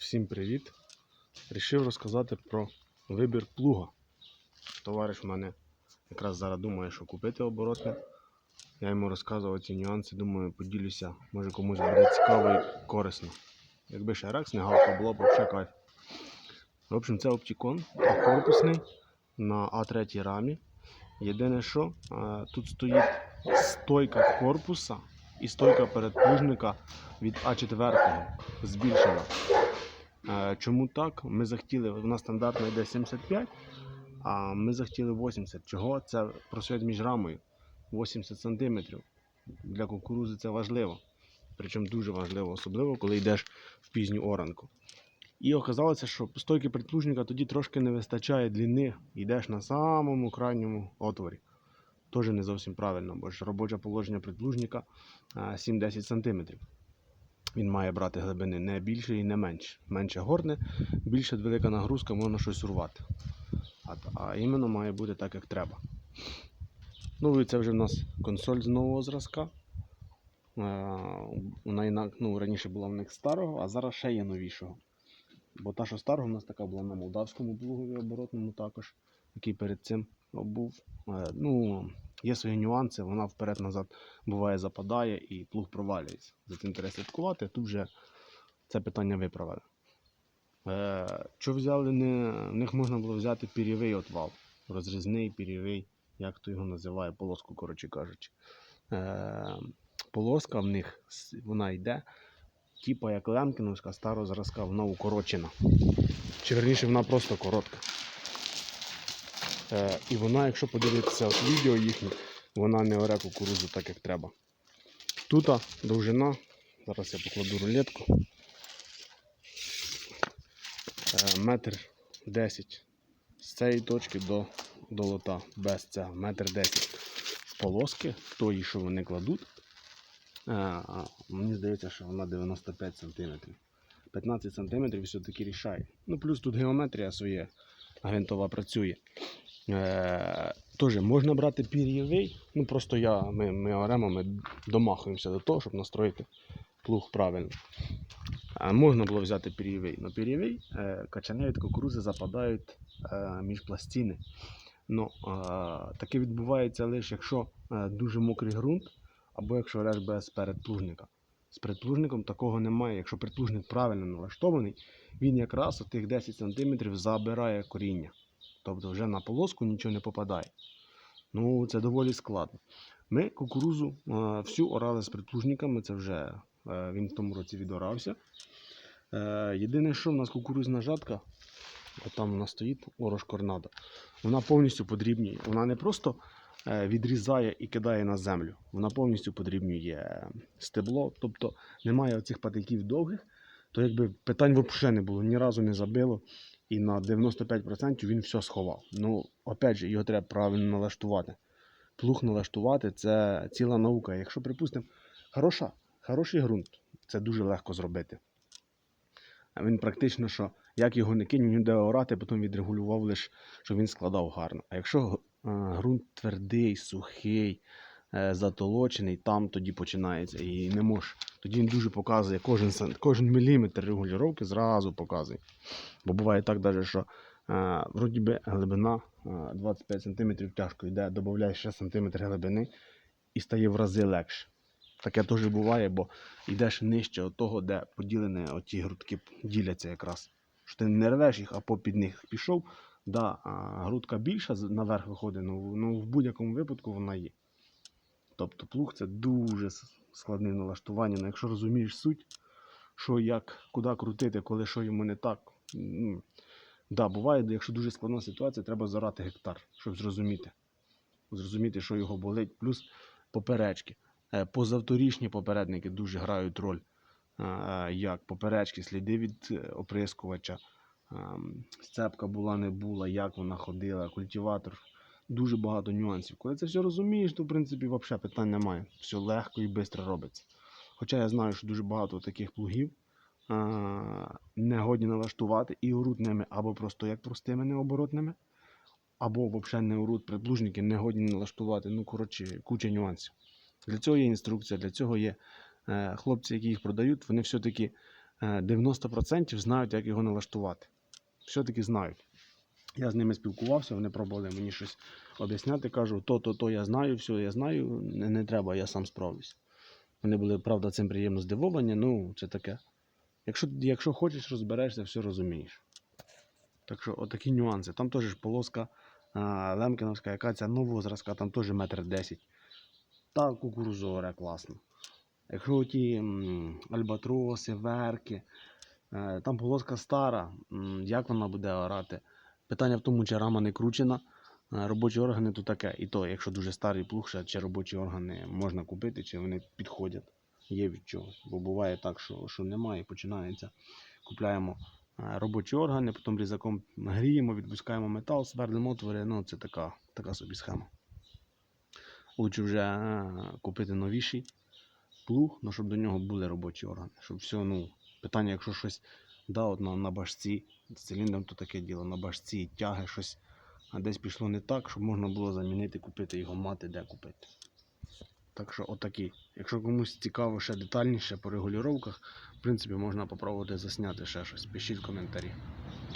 Всім привіт! Рішив розказати про вибір плуга. Товариш в мене якраз зараз думає, що купити оборотне. Я йому розказував ці нюанси, думаю, поділюся, може комусь буде цікаво і корисно. Якби ще рекс не гавкав, було б взагалі кайф. В общем, це оптикон корпусний на А3 рамі. Єдине, що е, тут стоїть стойка корпуса і стойка передплужника від А4 збільшена. Е, Чому так? Ми захотіли, у нас стандартно йде 75, а ми захотіли 80. Чого? Це просвіт між рамою 80 см. Для кукурузи це важливо. Причому дуже важливо, особливо, коли йдеш в пізню оранку. І оказалося, що стойки предплужника тоді трошки не вистачає длини, йдеш на самому крайньому отворі. Теж не зовсім правильно, бо ж робоче положення предплужника е, 7-10 см. Він має брати глибини не більше і не менше. Менше горне, більше велика нагрузка, можна щось урвати. А, а іменно має бути так, як треба. Ну і це вже в нас консоль з нового зразка. Вона ну, раніше була в них старого, а зараз ще є новішого. Бо та, що старого, у нас така була на молдавському плугові оборотному також, який перед цим був. Ну, є свої нюанси, вона вперед-назад буває западає і плуг провалюється. За цим треба слідкувати, тут вже це питання виправили. Е, що взяли, не, в них можна було взяти пірєвий отвал, розрізний пірєвий, як то його називає, полоску, коротше кажучи. Е, полоска в них вона йде, типа як лемкіновська старого зразка, вона укорочена. Чи верніше вона просто коротка. Е, і вона, якщо подивитися відео їхнє, вона не оре кукурузу так, як треба. Тут довжина, зараз я покладу рулетку. Е, метр 10 з цієї точки до, до лота, без цього, метр 10 полоски, тої, що вони кладуть. Е, мені здається, що вона 95 см. 15 см все-таки рішає. Ну, плюс тут геометрія своє гвинтова працює. Е, Теж можна брати пір'євий. Ну просто я, ми, ми оремо, ми домахуємося до того, щоб настроїти плуг правильно. А можна було взяти пір'євий. Но пір'євий е, качани від кукурузи западають е, між пластини. Ну, е, таке відбувається лише якщо е, дуже мокрий ґрунт, або якщо реш без передплужника. З предплужником такого немає. Якщо предплужник правильно налаштований, він якраз тих 10 см забирає коріння. Тобто вже на полоску нічого не попадає. Ну, це доволі складно. Ми кукурузу всю орали з предплужниками, це вже е, він в тому році відорався. Е, єдине, що в нас кукурузна жатка, от там вона стоїть, орош корнадо, вона повністю подрібнює. Вона не просто відрізає і кидає на землю, вона повністю подрібнює стебло, тобто немає оцих патиків довгих, то якби питань взагалі не було, ні разу не забило. І на 95% він все сховав. Ну, опять же, його треба правильно налаштувати. Плуг налаштувати це ціла наука. Якщо, припустимо, хороша, хороший ґрунт, це дуже легко зробити. Він практично, що як його не кинь, він буде орати, потім відрегулював лише, щоб він складав гарно. А якщо е, ґрунт твердий, сухий, е, затолочений, там тоді починається і не можеш. Тоді він дуже показує кожен, кожен міліметр регулювання зразу показує. Бо буває так, даже, що е, вроді би глибина е, 25 см тяжко йде, додаєш ще см глибини і стає в рази легше. Таке теж буває, бо йдеш нижче от того, де поділені оті грудки діляться якраз. Що ти не рвеш їх, а попід них пішов. Да, грудка більша наверх виходить, ну, ну в будь-якому випадку вона є. Тобто плуг це дуже складне налаштування. Ну, якщо розумієш суть, що як, куди крутити, коли що йому не так. Да, буває, якщо дуже складна ситуація, треба зарати гектар, щоб зрозуміти. Зрозуміти, що його болить. Плюс поперечки. Е, Позавторічні попередники дуже грають роль. Як поперечки, сліди від е, оприскувача, сцепка була, не була, як вона ходила, культиватор. Дуже багато нюансів. Коли це все розумієш, то в принципі взагалі питань немає. Все легко і швидко робиться. Хоча я знаю, що дуже багато таких плугів а, не годні налаштувати і оруть ними або просто як простими необоротними, або взагалі не оруть приплужники, не годні налаштувати. Ну, коротше, куча нюансів. Для цього є інструкція, для цього є е, хлопці, які їх продають, вони все-таки е, 90% знають, як його налаштувати. Все-таки знають. Я з ними спілкувався, вони пробували мені щось об'ясняти. Кажу, то, то, я знаю, все я знаю, не, не треба, я сам справлюсь. Вони були, правда, цим приємно здивовані, ну, це таке. Якщо, якщо хочеш, розберешся, все розумієш. Так що, отакі нюанси. Там теж полоска а, Лемкіновська, яка ця нового зразка, там теж метр десять. Та кукурузора класно. Якщо ті альбатроси, верки, там полоска стара, як вона буде орати? Питання в тому, чи рама не кручена, е, робочі органи то таке. І то, якщо дуже старий плуг, чи робочі органи можна купити, чи вони підходять. Є від чогось. Бо буває так, що, що немає, починається. Купляємо е, робочі органи, потім різаком гріємо, відпускаємо метал, свердлимо отвори. Ну, це така, така собі схема. Лучше вже е, купити новіший плуг, ну, щоб до нього були робочі органи. Щоб все, ну, питання, якщо щось да, от на, на башці, з циліндром то таке діло, на башці тяги щось а десь пішло не так, щоб можна було замінити, купити його мати, де купити. Так що отакі. Якщо комусь цікаво ще детальніше по регулюваннях, в принципі, можна попробувати засняти ще щось. Пишіть в коментарі.